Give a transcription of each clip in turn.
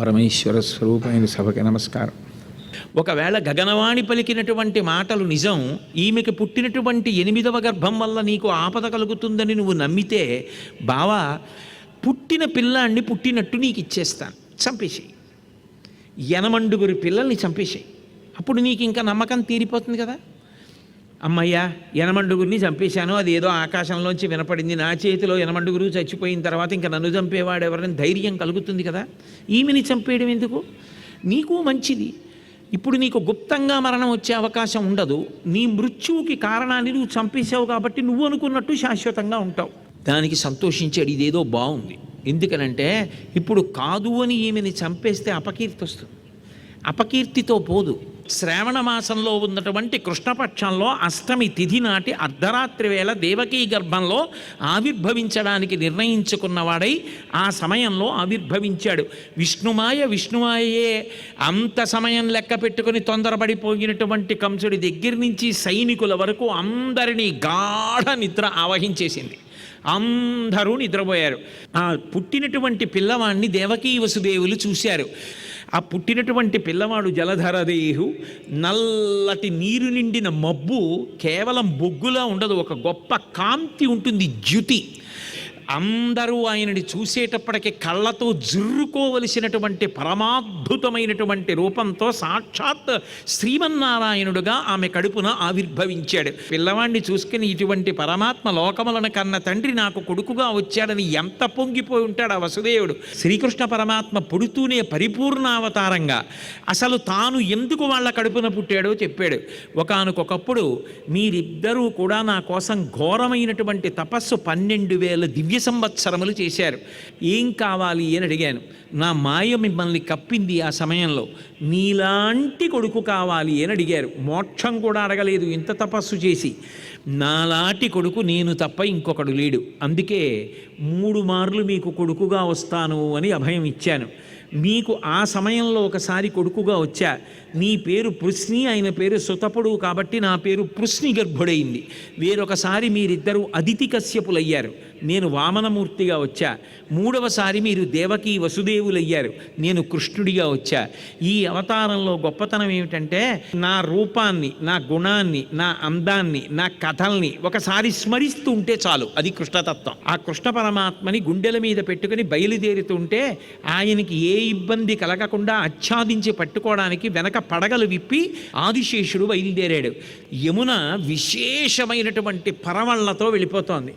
పరమేశ్వర స్వరూపమైన సభకి నమస్కారం. ఒకవేళ గగనవాణి పలికినటువంటి మాటలు నిజం ఈమెకి పుట్టినటువంటి ఎనిమిదవ గర్భం వల్ల నీకు ఆపద కలుగుతుందని నువ్వు నమ్మితే బావా పుట్టిన పిల్లాన్ని పుట్టినట్టు నీకు ఇచ్చేస్తాను. చంపేసేయి. ఎనమండుగురి పిల్లల్ని చంపేసేయి. అప్పుడు నీకు ఇంకా నమ్మకం తీరిపోతుంది కదా? అమ్మయ్యా యనమండుగురిని చంపేశాను. అది ఏదో ఆకాశంలోంచి వినపడింది. నా చేతిలో ఎనమండుగురు చచ్చిపోయిన తర్వాత ఇంకా నన్ను చంపేవాడు ఎవరైనా ధైర్యం కలుగుతుంది కదా. ఈమెని చంపేయడం ఎందుకు? నీకు మంచిది. ఇప్పుడు నీకు గుప్తంగా మరణం వచ్చే అవకాశం ఉండదు. నీ మృత్యువుకి కారణాన్ని నువ్వు చంపేశావు కాబట్టి నువ్వు అనుకున్నట్టు శాశ్వతంగా ఉంటావు. దానికి సంతోషించాడు ఇదేదో బాగుంది ఎందుకనంటే ఇప్పుడు కాదు అని ఈమెని చంపేస్తే అపకీర్తి వస్తుంది. అపకీర్తితో పోదు. శ్రావణ మాసంలో ఉన్నటువంటి కృష్ణపక్షంలో అష్టమి తిథి నాటి అర్ధరాత్రి వేళ దేవకీ గర్భంలో ఆవిర్భవించడానికి నిర్ణయించుకున్నవాడై ఆ సమయంలో ఆవిర్భవించాడు. విష్ణుమాయ విష్ణుమాయే అంత సమయం లెక్క పెట్టుకుని తొందరపడిపోయినటువంటి కంసుడి దగ్గర నుంచి సైనికుల వరకు అందరినీ గాఢ నిద్ర ఆవహించేసింది. అందరూ నిద్రపోయారు. ఆ పుట్టినటువంటి పిల్లవాణ్ణి దేవకీ వసుదేవులు చూశారు. ఆ పుట్టినటువంటి పిల్లవాడు జలధరదేహు నల్లటి నీరు నిండిన మబ్బు కేవలం బొగ్గులా ఉండదు ఒక గొప్ప కాంతి ఉంటుంది జ్యుతి. అందరూ ఆయనని చూసేటప్పటికి కళ్ళతో జుర్రుకోవలసినటువంటి పరమాద్భుతమైనటువంటి రూపంతో సాక్షాత్ శ్రీమన్నారాయణుడుగా ఆమె కడుపున ఆవిర్భవించాడు. పిల్లవాడిని చూసుకుని ఇటువంటి పరమాత్మ లోకములను కన్న తండ్రి నాకు కొడుకుగా వచ్చాడని ఎంత పొంగిపోయి ఉంటాడు ఆ వసుదేవుడు. శ్రీకృష్ణ పరమాత్మ పుడుతూనే పరిపూర్ణావతారంగా అసలు తాను ఎందుకు వాళ్ళ కడుపున పుట్టాడో చెప్పాడు. ఒకనకొకప్పుడు మీరిద్దరూ కూడా నా కోసం ఘోరమైనటువంటి తపస్సు పన్నెండు వేల దివ్య సంవత్సరములు చేశారు. ఏం కావాలి అని అడిగాను. నా మాయ మిమ్మల్ని కప్పింది ఆ సమయంలో. నీలాంటి కొడుకు కావాలి అని అడిగారు. మోక్షం కూడా అడగలేదు. ఇంత తపస్సు చేసి. నాలాంటి కొడుకు నేను తప్ప ఇంకొకడు లేడు. అందుకే మూడు మార్లు మీకు కొడుకుగా వస్తాను అని అభయం ఇచ్చాను. మీకు ఆ సమయంలో ఒకసారి కొడుకుగా వచ్చా. నీ పేరు పృష్ణి ఆయన పేరు సుతపుడు కాబట్టి నా పేరు పృష్ణి గర్భుడైంది. వేరొకసారి మీరిద్దరూ అదితి కశ్యపులయ్యారు. నేను వామనమూర్తిగా వచ్చా. మూడవసారి మీరు దేవకీ వసుదేవులయ్యారు. నేను కృష్ణుడిగా వచ్చా. ఈ అవతారంలో గొప్పతనం ఏమిటంటే నా రూపాన్ని నా గుణాన్ని నా అందాన్ని నా కథల్ని ఒకసారి స్మరిస్తూ ఉంటే చాలు. అది కృష్ణతత్వం. ఆ కృష్ణ పరమాత్మని గుండెల మీద పెట్టుకుని బయలుదేరుతుంటే ఆయనకి ఏ ఇబ్బంది కలగకుండా ఆచ్ఛాదించి పట్టుకోవడానికి వెనక పడగలు విప్పి ఆదిశేషుడు బయలుదేరాడు. యమున విశేషమైనటువంటి పరవళ్ళతో వెళ్ళిపోతోంది.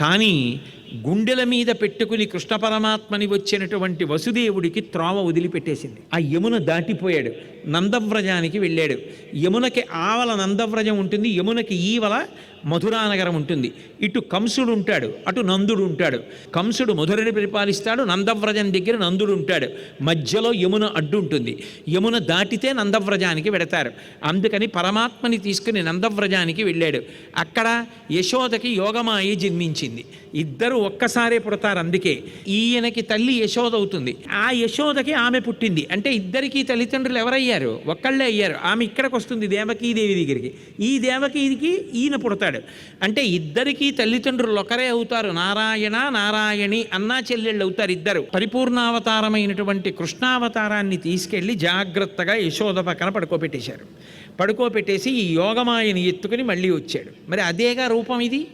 కానీ గుండెల మీద పెట్టుకుని కృష్ణ పరమాత్మని వచ్చినటువంటి వసుదేవుడికి త్రోమ వదిలిపెట్టేసింది. ఆ యమున దాటిపోయాడు. నందవ్రజానికి వెళ్ళాడు. యమునకి ఆవల నందవ్రజం ఉంటుంది. యమునకి ఈవల మధురానగరం ఉంటుంది. ఇటు కంసుడు ఉంటాడు. అటు నందుడు ఉంటాడు. కంసుడు మధురని పరిపాలిస్తాడు. నందవ్రజం దగ్గర నందుడు ఉంటాడు. మధ్యలో యమున అడ్డు ఉంటుంది. యమున దాటితే నందవ్రజానికి వెడతారు. అందుకని పరమాత్మని తీసుకుని నందవ్రజానికి వెళ్ళాడు. అక్కడ యశోదకి యోగమాయి జన్మించింది. ఇద్దరు ఒక్కసారే పుడతారు అందుకే. ఈయనకి తల్లి యశోద అవుతుంది. ఆ యశోదకి ఆమె పుట్టింది. అంటే ఇద్దరికి తల్లిదండ్రులు ఎవరయ్యారు? ఒక్కళ్ళే అయ్యారు. ఆమె ఇక్కడికి వస్తుంది దేవకీదేవి దగ్గరికి. ఈ దేవకీదికి ఈయన పుడతాడు. అంటే ఇద్దరికీ తల్లిదండ్రులు ఒకరే అవుతారు. నారాయణ నారాయణి అన్నా చెల్లెళ్ళు అవుతారు ఇద్దరు. పరిపూర్ణావతారమైనటువంటి కృష్ణావతారాన్ని తీసుకెళ్ళి జాగ్రత్తగా యశోద పక్కన పడుకోబెట్టేశారు. పడుకోబెట్టేసి ఈ యోగమాయని ఎత్తుకుని మళ్ళీ వచ్చాడు. మరి అదేగా రూపం ఇది?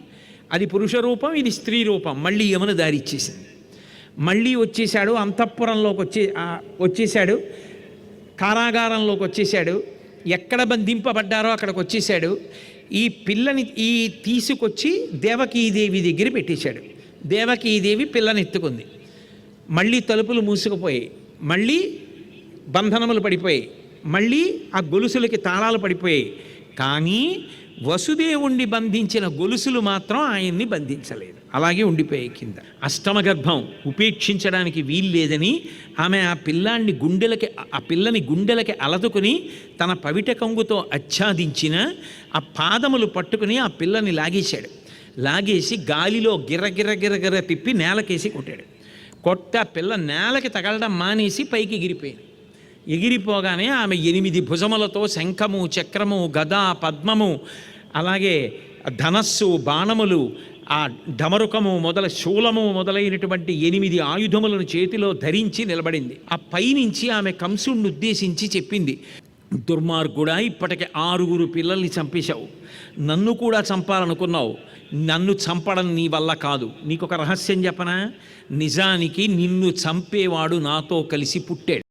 అది పురుష రూపం ఇది స్త్రీ రూపం. మళ్ళీ యమున దారి ఇచ్చేసింది. మళ్ళీ వచ్చేసాడు అంతఃపురంలోకి వచ్చే వచ్చేసాడు కారాగారంలోకి వచ్చేసాడు ఎక్కడ బంధింపబడ్డారో అక్కడికి వచ్చేసాడు ఈ పిల్లని ఈ తీసుకొచ్చి దేవకీదేవి దగ్గర పెట్టేశాడు. దేవకీదేవి పిల్లని ఎత్తుకుంది. మళ్ళీ తలుపులు మూసుకుపోయాయి. మళ్ళీ బంధనములు పడిపోయాయి. మళ్ళీ ఆ గొలుసులకి తాళాలు పడిపోయాయి. కానీ వసుదేవుణ్ణి బంధించిన గొలుసులు మాత్రం ఆయన్ని బంధించలేదు. అలాగే ఉండిపోయాయి కింద. అష్టమ గర్భం ఉపేక్షించడానికి వీల్లేదని ఆమె ఆ పిల్లాన్ని గుండెలకి ఆ పిల్లని గుండెలకి అలదుకుని తన పవిట కంగుతో ఆచ్ఛాదించిన ఆ పాదములు పట్టుకుని ఆ పిల్లని లాగేశాడు. లాగేసి గాలిలో గిర్ర గిర్ర తిప్పి నేలకేసి కొట్టాడు. కొట్ట పిల్ల నేలకి తగలడం మానేసి పైకి ఎగిరిపోయింది. ఎగిరిపోగానే ఆమె ఎనిమిది భుజములతో శంఖము చక్రము గద పద్మము అలాగే ధనస్సు బాణములు ఆ డమరుకము మొదల శూలము మొదలైనటువంటి ఎనిమిది ఆయుధములను చేతిలో ధరించి నిలబడింది. ఆ పైనుంచి ఆమె కంసుణ్ణి ఉద్దేశించి చెప్పింది దుర్మార్గుడా ఇప్పటికే ఆరుగురు పిల్లల్ని చంపేశావు. నన్ను కూడా చంపాలనుకున్నావు. నన్ను చంపడం నీ వల్ల కాదు. నీకొక రహస్యం చెప్పనా? నిజానికి నిన్ను చంపేవాడు నాతో కలిసి పుట్టాడు.